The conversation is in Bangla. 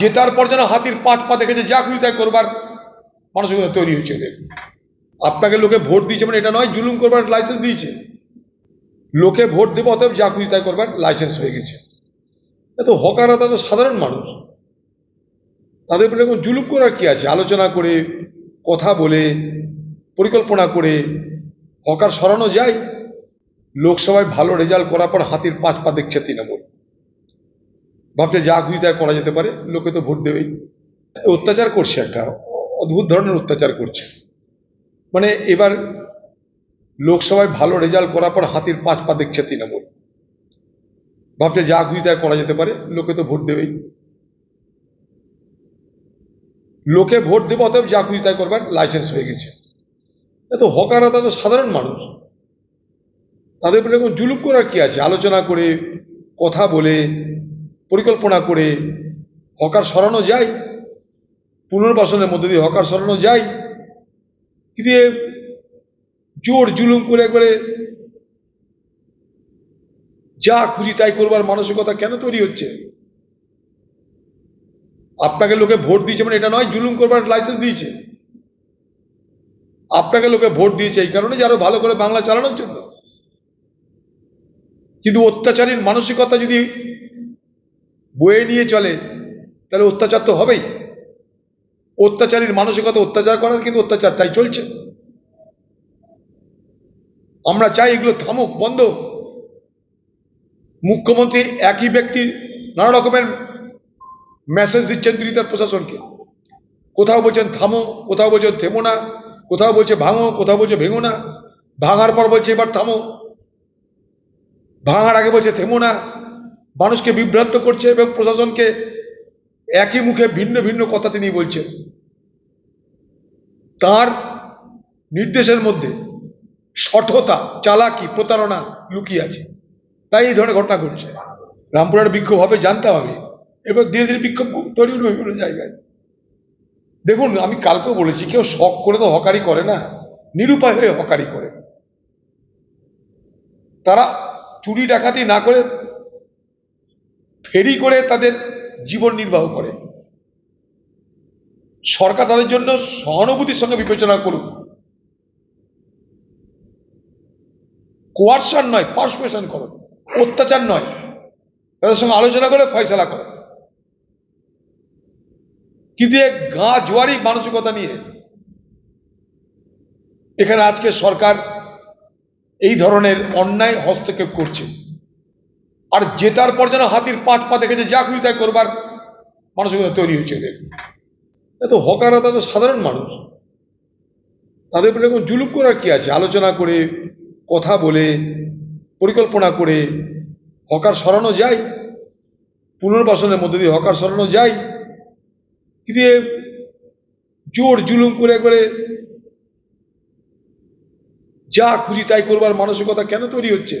জেতার পর যেন হাতির পাঁচ পা দেখেছে, যা খুশি তাই করবার মানসিকতা তৈরি হয়েছে এদের। আপনাকে লোকে ভোট দিয়েছে মানে এটা নয়, জুলুম করবার লাইসেন্স দিয়েছে। লোকে ভোট দেবে, অতএব যা খুশি তাই করবার লাইসেন্স হয়ে গেছে। এ তো হকাররা তো সাধারণ মানুষ। তাদের উপরে এরকম জুলুম করার কি আছে? আলোচনা করে, কথা বলে, পরিকল্পনা করে, হকার সরানো যায়। লোকসভায় ভালো রেজাল্ট করার পর হাতির পাঁচ পা দেখছে তৃণমূল। ভাবছে যা খুশি তাই করা যেতে পারে, লোকে তো ভোট দেবেই। অত্যাচার করছে একটা, অদ্ভুত ধরনের অত্যাচার করছে। মানে এবার লোকসভায় ভালো রেজাল্ট করার পর হাতির পাঁচ পা দেখছে তৃণমূল। ভাবছে যা খুশি তাই করা যেতে পারে, লোকে তো ভোট দেবেই। লোকে ভোট দেবে, অতএব যা খুশি তাই করবার লাইসেন্স হয়ে গেছে। এ তো হকাররা তো সাধারণ মানুষ। তাদের উপরে এরকম করার কি আছে? আলোচনা করে, কথা বলে পরিকল্পনা করে হকার সরানো যায়, পুনর্বাসনের মধ্যে দিয়ে হকার সরানো যায় কিন্তু জোর জুলুম করে একবারে যা খুশি তাই করবার মানসিকতা কেন তৈরি হচ্ছে? আপনাকে লোকে ভোট দিয়েছে মানে এটা নয়, জুলুম করবার লাইসেন্স দিয়েছে। আপনাকে লোকে ভোট দিয়েছে এই কারণে যে আরও ভালো করে বাংলা চালানোর জন্য। কিন্তু অত্যাচারীর মানসিকতা যদি বয়ে নিয়ে চলে, তাহলে অত্যাচার তো হবেই। অত্যাচারীর মানসিকতা অত্যাচার করা কিন্তু অত্যাচার, তাই চলছে। আমরা চাই এগুলো থামুক, বন্ধ মুখ্যমন্ত্রী একই ব্যক্তি নানা রকমের মেসেজ দিচ্ছেন তিনি তার প্রশাসনকে। কোথাও বলছেন থামো, কোথাও বলছেন থেমো না, কোথাও বলছে ভাঙো, কোথাও বলছে ভেঙো না। ভাঙার পর বলছে এবার থামো। ভাঙার আগে বলছে থেমো না। মানুষকে বিভ্রান্ত করছে এবং প্রশাসনকে একই মুখে ভিন্ন ভিন্ন কথা তিনি বলছেন। তার নির্দেশের মধ্যে সঠতা, চালাকি, প্রতারণা লুকিয়ে আছে। তাই এই ধরনের ঘটনা ঘটছে। রামপুরার বিক্ষোভ হবে জানতাম আমি এবার ধীরে ধীরে বিক্ষোভ তৈরি হলো বিভিন্ন জায়গায়। দেখুন, আমি কালকেও বলেছি, কেউ শখ করে তো হকারি করে না, নিরুপায় হয়ে হকারি করে। তারা চুরি ডাকাতি না করে ফেরি করে তাদের জীবন নির্বাহ করে। সরকার তাদের জন্য সহানুভূতির সঙ্গে বিবেচনা করুক। কোয়ারশন নয় পার্সপেশন করো। অত্যাচার নয়, তাদের সঙ্গে আলোচনা করে ফয়সলা করো। কিন্তু এক গা জোয়ারি মানসিকতা নিয়ে এখানে আজকে সরকার এই ধরনের অন্যায় হস্তক্ষেপ করছে। আর জেতার পর যেন হাতির পাঁচ পা দেখেছে যা খুশি তাই করবার মানসিকতা তৈরি হয়েছে এদের। এ তো হকাররা তো সাধারণ মানুষ। তাদের উপরে এরকম জুলুম করার কি আছে? আলোচনা করে, কথা বলে, পরিকল্পনা করে, হকার সরানো যায়, পুনর্বাসনের মধ্যে দিয়ে হকার সরানো যায়। কিন্তু জোর জুলুম করে একবারে যা খুশি তাই করবার মানসিকতা কেন তৈরি হচ্ছে?